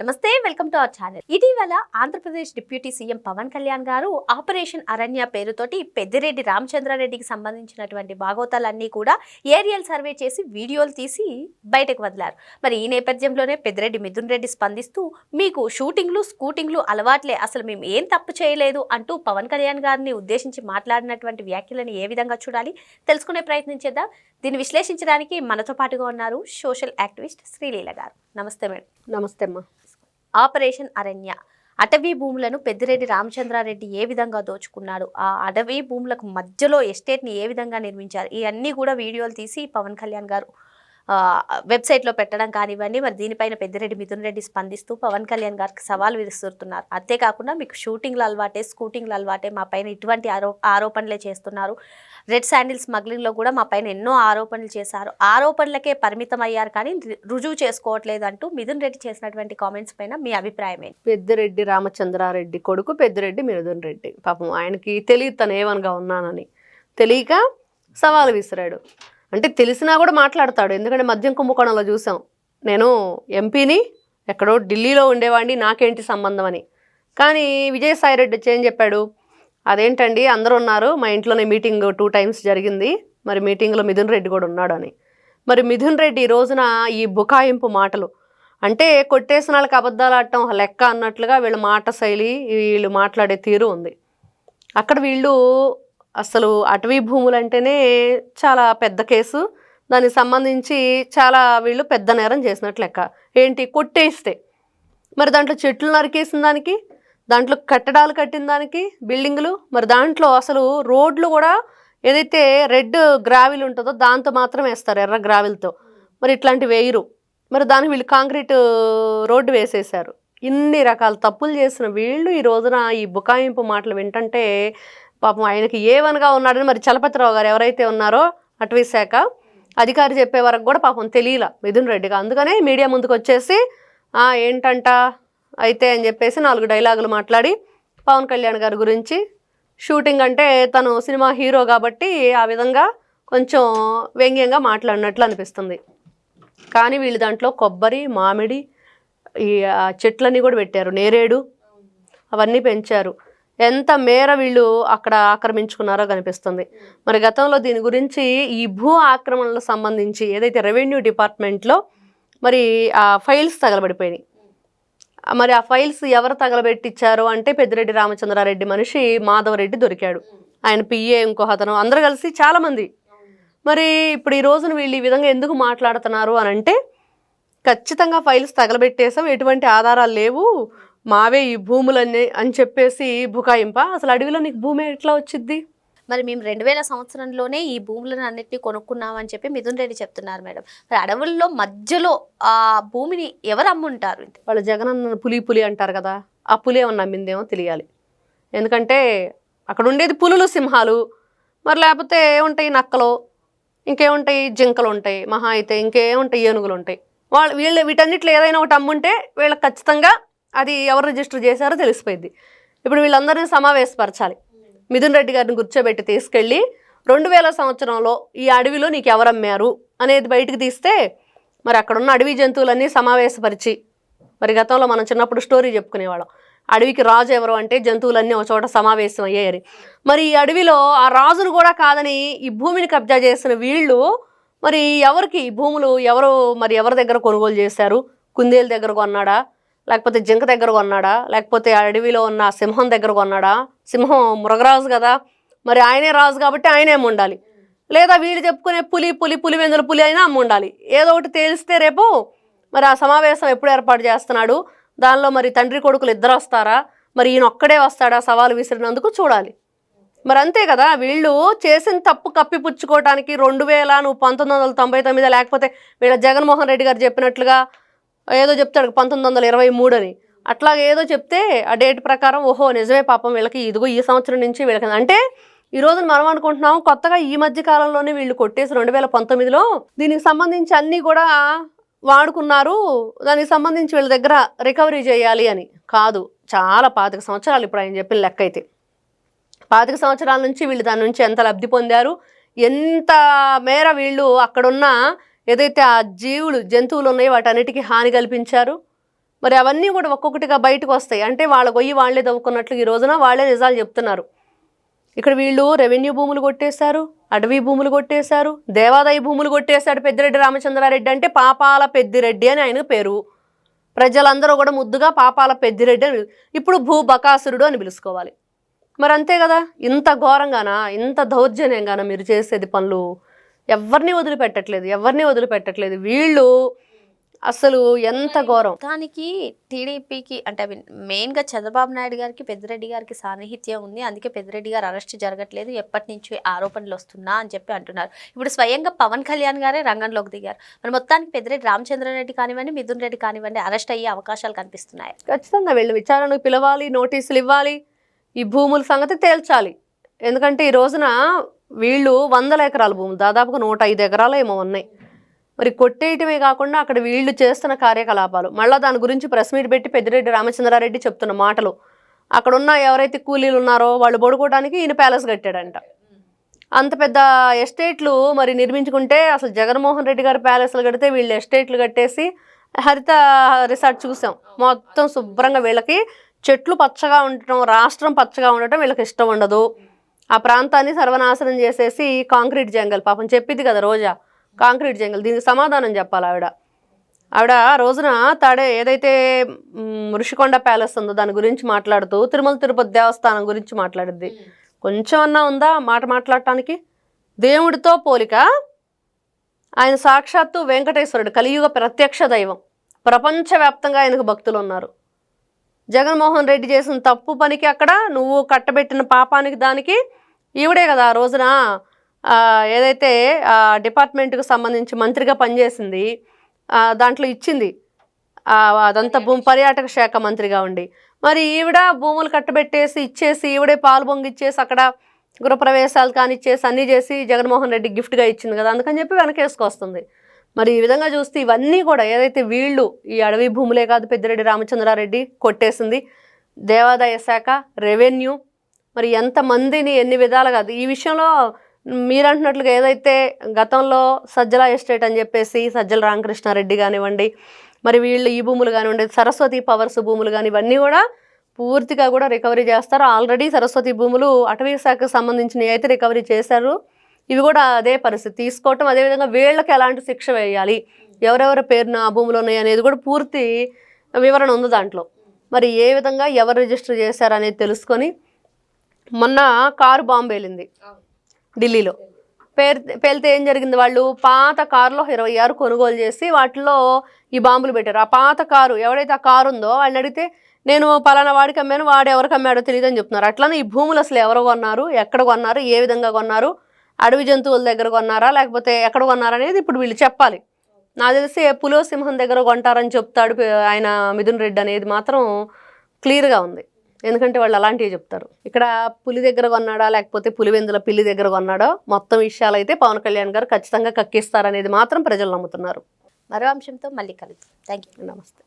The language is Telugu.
నమస్తే వెల్కమ్ టు అవర్ ఛానల్. ఇటీవల ఆంధ్రప్రదేశ్ డిప్యూటీ సీఎం పవన్ కళ్యాణ్ గారు ఆపరేషన్ అరణ్య పేరుతోటి పెద్దిరెడ్డి రామచంద్రారెడ్డికి సంబంధించినటువంటి భాగోతాలన్నీ కూడా ఏరియల్ సర్వే చేసి వీడియోలు తీసి బయటకు వదిలారు. మరి ఈ నేపథ్యంలోనే పెద్దిరెడ్డి మిథున్ రెడ్డి స్పందిస్తూ మీకు షూటింగ్లు స్కూటింగ్లు అలవాట్లే అసలు మేము ఏం తప్పు చేయలేదు అంటూ పవన్ కళ్యాణ్ గారిని ఉద్దేశించి మాట్లాడినటువంటి వ్యాఖ్యలను ఏ విధంగా చూడాలి తెలుసుకునే ప్రయత్నం చేద్దాం. దీన్ని విశ్లేషించడానికి మనతో పాటుగా ఉన్నారు సోషల్ యాక్టివిస్ట్ శ్రీలీల గారు. నమస్తే మేడం. నమస్తే అమ్మా. ఆపరేషన్ అరణ్య. అటవీ భూములను పెద్దిరెడ్డి రామచంద్రారెడ్డి ఏ విధంగా దోచుకున్నాడు? ఆ అటవీ భూములకు మధ్యలో ఎస్టేట్ని ఏ విధంగా నిర్మించారు? ఇవన్నీ కూడా వీడియోలు తీసి పవన్ కళ్యాణ్ గారు వెబ్సైట్లో పెట్టడం కానివ్వండి మరి దీనిపైన పెద్దిరెడ్డి మిథున్ రెడ్డి స్పందిస్తూ పవన్ కళ్యాణ్ గారికి సవాల్ విరుస్తున్నారు. అంతేకాకుండా మీకు షూటింగ్లు అలవాటే స్కూటింగ్లు అలవాటే మా పైన ఇటువంటి ఆరో ఆరోపణలే చేస్తున్నారు. రెడ్ శాండిల్ స్మగ్లింగ్లో కూడా మా పైన ఎన్నో ఆరోపణలు చేశారు. ఆరోపణలకే పరిమితం అయ్యారు కానీ రుజువు చేసుకోవట్లేదు అంటూ మిథున్ రెడ్డి చేసినటువంటి కామెంట్స్ పైన మీ అభిప్రాయం ఏంటి? పెద్దిరెడ్డి రామచంద్రారెడ్డి కొడుకు పెద్దిరెడ్డి మిథున్ రెడ్డి. పాపం ఆయనకి తెలియదు తను ఏవనగా ఉన్నానని. తెలియక సవాలు విసిరాడు. అంటే తెలిసినా కూడా మాట్లాడతాడు. ఎందుకంటే మద్యం కుంభకోణంలో చూసాం. నేను ఎంపీని ఎక్కడో ఢిల్లీలో ఉండేవాడిని నాకేంటి సంబంధం అని. కానీ విజయసాయిరెడ్డి వచ్చి ఏం చెప్పాడు? అదేంటండి అందరూ ఉన్నారు. మా ఇంట్లోనే మీటింగ్ టూ టైమ్స్ జరిగింది. మరి మీటింగ్లో మిథున్ రెడ్డి కూడా ఉన్నాడు అని మరి మిథున్ రెడ్డి ఈ రోజున ఈ బుకాయింపు మాటలు అంటే కొట్టేసిన వాళ్ళకి అబద్ధాలు ఆడటం లెక్క అన్నట్లుగా వీళ్ళ మాట శైలి వీళ్ళు మాట్లాడే తీరు ఉంది. అక్కడ వీళ్ళు అసలు అటవీ భూములు అంటేనే చాలా పెద్ద కేసు. దానికి సంబంధించి చాలా వీళ్ళు పెద్ద నేరం చేసినట్లు లెక్క. ఏంటి? కొట్టేస్తే. మరి దాంట్లో చెట్లు నరికేసిన దానికి దాంట్లో కట్టడాలు కట్టిన దానికి బిల్డింగులు మరి దాంట్లో అసలు రోడ్లు కూడా ఏదైతే రెడ్ గ్రావిల్ ఉంటుందో దాంతో మాత్రం వేస్తారు ఎర్ర గ్రావిల్తో. మరి ఇట్లాంటి వేయరు. మరి దానికి వీళ్ళు కాంక్రీట్ రోడ్డు వేసేశారు. ఇన్ని రకాల తప్పులు చేసిన వీళ్ళు ఈ రోజున ఈ బుకాయింపు మాటలు వింటంటే పాపం ఆయనకి ఏవనగా ఉన్నాడని మరి చలపతిరావు గారు ఎవరైతే ఉన్నారో అటవీ శాఖ అధికారి చెప్పే వరకు కూడా పాపం తెలియల మిథున్ రెడ్డిగా. అందుకనే మీడియా ముందుకు వచ్చేసి ఏంటంట? అయితే అని చెప్పేసి నాలుగు డైలాగులు మాట్లాడి పవన్ కళ్యాణ్ గారి గురించి షూటింగ్ అంటే తను సినిమా హీరో కాబట్టి ఆ విధంగా కొంచెం వ్యంగ్యంగా మాట్లాడినట్లు అనిపిస్తుంది. కానీ వీళ్ళు దాంట్లో కొబ్బరి మామిడి ఈ చెట్లన్నీ కూడా పెట్టారు నేరేడు అవన్నీ పెంచారు. ఎంత మేర వీళ్ళు అక్కడ ఆక్రమించుకున్నారో కనిపిస్తుంది. మరి గతంలో దీని గురించి ఈ భూ ఆక్రమణలకు సంబంధించి ఏదైతే రెవెన్యూ డిపార్ట్మెంట్లో మరి ఆ ఫైల్స్ తగలబడిపోయినాయి. మరి ఆ ఫైల్స్ ఎవరు తగలబెట్టించారు అంటే పెద్దిరెడ్డి రామచంద్రారెడ్డి మనిషి మాధవరెడ్డి దొరికాడు. ఆయన పిఏ ఇంకో అతను. అందరు కలిసి చాలామంది. మరి ఇప్పుడు ఈ రోజున వీళ్ళు ఈ విధంగా ఎందుకు మాట్లాడుతున్నారు అని అంటే ఖచ్చితంగా ఫైల్స్ తగలబెట్టేసాం ఎటువంటి ఆధారాలు లేవు మావే ఈ భూములన్నీ అని చెప్పేసి బుకాయింప? అసలు అడవిలో నీకు భూమి ఎట్లా వచ్చింది మరి మేము రెండు వేల సంవత్సరంలోనే ఈ భూములను అన్నిటిని కొనుక్కున్నామని చెప్పి మిథున్ రెడ్డి చెప్తున్నారు మేడం. మరి అడవుల్లో మధ్యలో ఆ భూమిని ఎవరు అమ్ముంటారు? వాళ్ళు జగనన్న పులి పులి అంటారు కదా ఆ పులి ఏమన్నా నమ్మిందేమో తెలియాలి. ఎందుకంటే అక్కడ ఉండేది పులులు సింహాలు. మరి లేకపోతే ఏముంటాయి నక్కలు? ఇంకేముంటాయి జింకలు ఉంటాయి మహా అయితే ఇంకేముంటాయి ఏనుగులు ఉంటాయి. వాళ్ళు వీళ్ళు వీటన్నిటిలో ఏదైనా ఒకటి అమ్ముంటే వీళ్ళకి ఖచ్చితంగా అది ఎవరు రిజిస్టర్ చేశారో తెలిసిపోయింది. ఇప్పుడు వీళ్ళందరినీ సమావేశపరచాలి. మిథున్ రెడ్డి గారిని కూర్చోబెట్టి తీసుకెళ్ళి రెండు వేల సంవత్సరంలో ఈ అడవిలో నీకు ఎవరమ్మారు అనేది బయటకు తీస్తే మరి అక్కడున్న అడవి జంతువులన్నీ సమావేశపరిచి మరి గతంలో మనం చిన్నప్పుడు స్టోరీ చెప్పుకునేవాళ్ళం. అడవికి రాజు ఎవరు అంటే జంతువులన్నీ ఒక చోట సమావేశం అయ్యాయని. మరి ఈ అడవిలో ఆ రాజును కూడా కాదని ఈ భూమిని కబ్జా చేసిన వీళ్ళు మరి ఎవరికి? భూములు ఎవరు మరి ఎవరి దగ్గర కొనుగోలు చేశారు? కుందేలు దగ్గర కొన్నాడా? లేకపోతే జింక దగ్గర కొన్నాడా? లేకపోతే అడవిలో ఉన్న సింహం దగ్గర కొన్నాడా? సింహం మృగరాజు కదా. మరి ఆయనే రాజు కాబట్టి ఆయనే ఉండాలి. లేదా వీళ్ళు చెప్పుకునే పులి పులి పులి వెందుల పులి అయినా అమ్మ ఉండాలి. ఏదో ఒకటి తేలిస్తే రేపు మరి ఆ సమావేశం ఎప్పుడు ఏర్పాటు చేస్తున్నాడు? దానిలో మరి తండ్రి కొడుకులు ఇద్దరు వస్తారా? మరి ఈయన ఒక్కడే వస్తాడా? సవాలు విసిరినందుకు చూడాలి. మరి అంతే కదా. వీళ్ళు చేసిన తప్పు కప్పిపుచ్చుకోవడానికి రెండు వేల నువ్వు పంతొమ్మిది వందల తొంభై తొమ్మిది లేకపోతే వీళ్ళ జగన్మోహన్ రెడ్డి గారు చెప్పినట్లుగా ఏదో చెప్తాడు పంతొమ్మిది వందల ఇరవై మూడు అని అట్లా ఏదో చెప్తే ఆ డేట్ ప్రకారం ఓహో నిజమే పాపం వీళ్ళకి ఇదిగో ఈ సంవత్సరం నుంచి వీళ్ళకి అంటే ఈ రోజున మనం అనుకుంటున్నాం కొత్తగా ఈ మధ్య కాలంలోనే వీళ్ళు కొట్టేసి రెండు వేల పంతొమ్మిదిలో దీనికి సంబంధించి అన్నీ కూడా వాడుకున్నారు. దానికి సంబంధించి వీళ్ళ దగ్గర రికవరీ చేయాలి అని కాదు. చాలా పాతిక సంవత్సరాలు ఇప్పుడు ఆయన చెప్పిన లెక్క అయితే. పాతిక సంవత్సరాల నుంచి వీళ్ళు దాని నుంచి ఎంత లబ్ధి పొందారు ఎంత మేర వీళ్ళు అక్కడున్న ఏదైతే ఆ జీవులు జంతువులు ఉన్నాయో వాటన్నిటికీ హాని కల్పించారు. మరి అవన్నీ కూడా ఒక్కొక్కటిగా బయటకు వస్తాయి. అంటే వాళ్ళ గొయ్యి వాళ్ళే దవ్వుకున్నట్లు ఈ రోజున వాళ్ళే నిజాలు చెప్తున్నారు. ఇక్కడ వీళ్ళు రెవెన్యూ భూములు కొట్టేశారు అడవి భూములు కొట్టేశారు దేవాదాయ భూములు కొట్టేశాడు పెద్దిరెడ్డి రామచంద్రారెడ్డి అంటే పాపాల పెద్దిరెడ్డి అని ఆయన పేరు. ప్రజలందరూ కూడా ముద్దుగా పాపాల పెద్దిరెడ్డి అని ఇప్పుడు భూ బకాసురుడు అని పిలుచుకోవాలి మరి అంతే కదా ఇంత ఘోరంగానా ఇంత దౌర్జన్యంగానా మీరు చేసేది పనులు? ఎవరిని వదిలిపెట్టట్లేదు ఎవరిని వదిలిపెట్టట్లేదు. వీళ్ళు అసలు ఎంత ఘోరం. దానికి టీడీపీకి అంటే ఐ మీన్ మెయిన్గా చంద్రబాబు నాయుడు గారికి పెద్దిరెడ్డి గారికి సాన్నిహిత్యం ఉంది. అందుకే పెద్దిరెడ్డి గారు అరెస్ట్ జరగట్లేదు. ఎప్పటి నుంచి ఆరోపణలు వస్తున్నా అని చెప్పి అంటున్నారు. ఇప్పుడు స్వయంగా పవన్ కళ్యాణ్ గారే రంగంలోకి దిగారు. మరి మొత్తానికి పెద్దిరెడ్డి రామచంద్రారెడ్డి కానివ్వండి మిథున్ రెడ్డి కానివ్వండి అరెస్ట్ అయ్యే అవకాశాలు కనిపిస్తున్నాయి. ఖచ్చితంగా వీళ్ళు విచారణకు పిలవాలి నోటీసులు ఇవ్వాలి ఈ భూముల సంగతి తేల్చాలి. ఎందుకంటే ఈ రోజున వీళ్ళు వందల ఎకరాల భూమి దాదాపుగా నూట ఐదు ఎకరాలు ఏమో ఉన్నాయి. మరి కొట్టేయటమే కాకుండా అక్కడ వీళ్ళు చేస్తున్న కార్యకలాపాలు. మళ్ళీ దాని గురించి ప్రెస్ మీట్ పెట్టి పెద్దిరెడ్డి రామచంద్రారెడ్డి చెప్తున్న మాటలు. అక్కడ ఉన్న ఎవరైతే కూలీలు ఉన్నారో వాళ్ళు పడుకోవడానికి ఈయన ప్యాలెస్ కట్టాడంట. అంత పెద్ద ఎస్టేట్లు మరి నిర్మించుకుంటే అసలు జగన్మోహన్ రెడ్డి గారి ప్యాలెస్లు కడితే వీళ్ళు ఎస్టేట్లు కట్టేసి హరిత రిసార్ట్ చూసాం. మొత్తం శుభ్రంగా వీళ్ళకి చెట్లు పచ్చగా ఉండటం రాష్ట్రం పచ్చగా ఉండటం వీళ్ళకి ఇష్టం ఉండదు. ఆ ప్రాంతాన్ని సర్వనాశనం చేసేసి కాంక్రీట్ జంగల్ పాపం చెప్పింది కదా రోజా. కాంక్రీట్ జంగల్ దీనికి సమాధానం చెప్పాలి ఆవిడ. ఆవిడ రోజున తాడే ఏదైతే ఋషికొండ ప్యాలెస్ ఉందో దాని గురించి మాట్లాడుతూ తిరుమల తిరుపతి దేవస్థానం గురించి మాట్లాడుద్ది. కొంచెం అన్నా ఉందా మాట మాట్లాడటానికి? దేవుడితో పోలిక ఆయన సాక్షాత్తు వెంకటేశ్వరుడు కలియుగ ప్రత్యక్ష దైవం. ప్రపంచవ్యాప్తంగా ఆయనకు భక్తులు ఉన్నారు. జగన్మోహన్ రెడ్డి చేసిన తప్పు పనికి అక్కడ నువ్వు కట్టబెట్టిన పాపానికి దానికి ఈవిడే కదా ఆ రోజున ఏదైతే డిపార్ట్మెంట్కి సంబంధించి మంత్రిగా పనిచేసింది దాంట్లో ఇచ్చింది. అదంతా భూమి పర్యాటక శాఖ మంత్రిగా ఉండి. మరి ఈవిడ భూములు కట్టబెట్టేసి ఇచ్చేసి ఈవిడే పాలు పొంగిచ్చేసి అక్కడ గృహప్రవేశాలు కానిచ్చేసి అన్నీ చేసి జగన్మోహన్ రెడ్డి గిఫ్ట్గా ఇచ్చింది కదా అందుకని చెప్పి వెనకేసుకొస్తుంది. మరి ఈ విధంగా చూస్తే ఇవన్నీ కూడా ఏదైతే వీళ్ళు ఈ అడవి భూములే కాదు పెద్దిరెడ్డి రామచంద్రారెడ్డి కొట్టేసింది దేవాదాయ శాఖ రెవెన్యూ మరి ఎంతమందిని ఎన్ని విధాలుగా ఈ విషయంలో మీరు అంటున్నట్లుగా ఏదైతే గతంలో సజ్జల ఎస్టేట్ అని చెప్పేసి సజ్జల రామకృష్ణారెడ్డి కానివ్వండి మరి వీళ్ళు ఈ భూములు కానివ్వండి సరస్వతి పవర్స్ భూములు కానీ ఇవన్నీ కూడా పూర్తిగా కూడా రికవరీ చేస్తారు. ఆల్రెడీ సరస్వతి భూములు అటవీ శాఖకు సంబంధించినవి అయితే రికవరీ చేశారు. ఇవి కూడా అదే పరిస్థితి. తీసుకోవటం అదేవిధంగా వీళ్ళకి ఎలాంటి శిక్ష వేయాలి? ఎవరెవరి పేరున ఆ భూములు ఉన్నాయి అనేది కూడా పూర్తి వివరణ ఉంది దాంట్లో. మరి ఏ విధంగా ఎవరు రిజిస్టర్ చేశారు అనేది తెలుసుకొని మొన్న కారు బాంబు వెళ్ళింది ఢిల్లీలో. పేరు పేలితే ఏం జరిగింది వాళ్ళు? పాత కారులో ఇరవై ఆరు కొనుగోలు చేసి వాటిలో ఈ బాంబులు పెట్టారు. ఆ పాత కారు ఎవడైతే ఆ కారు ఉందో వాళ్ళని అడిగితే నేను పలానా వాడికి అమ్మాను వాడు ఎవరికి అమ్మాడో తెలియదు అని చెప్తున్నారు. అట్లానే ఈ భూములు అసలు ఎవరు కొన్నారు? ఎక్కడ కొన్నారు? ఏ విధంగా కొన్నారు? అడవి జంతువుల దగ్గర కొన్నారా? లేకపోతే ఎక్కడ కొన్నారా అనేది ఇప్పుడు వీళ్ళు చెప్పాలి. నాకు తెలిసి పులో సింహం దగ్గర కొంటారని చెప్తాడు ఆయన మిథున్ రెడ్డి అనేది మాత్రం క్లియర్గా ఉంది. ఎందుకంటే వాళ్ళు అలాంటివి చెప్తారు. ఇక్కడ పులి దగ్గర కొన్నాడా? లేకపోతే పులివెందుల పిల్లి దగ్గర కొన్నాడో? మొత్తం విషయాలు అయితే పవన్ కళ్యాణ్ గారు ఖచ్చితంగా కక్కిస్తారనేది మాత్రం ప్రజలు నమ్ముతున్నారు. మరో అంశంతో మళ్ళీ కలుద్దాం. థ్యాంక్ యూ నమస్తే.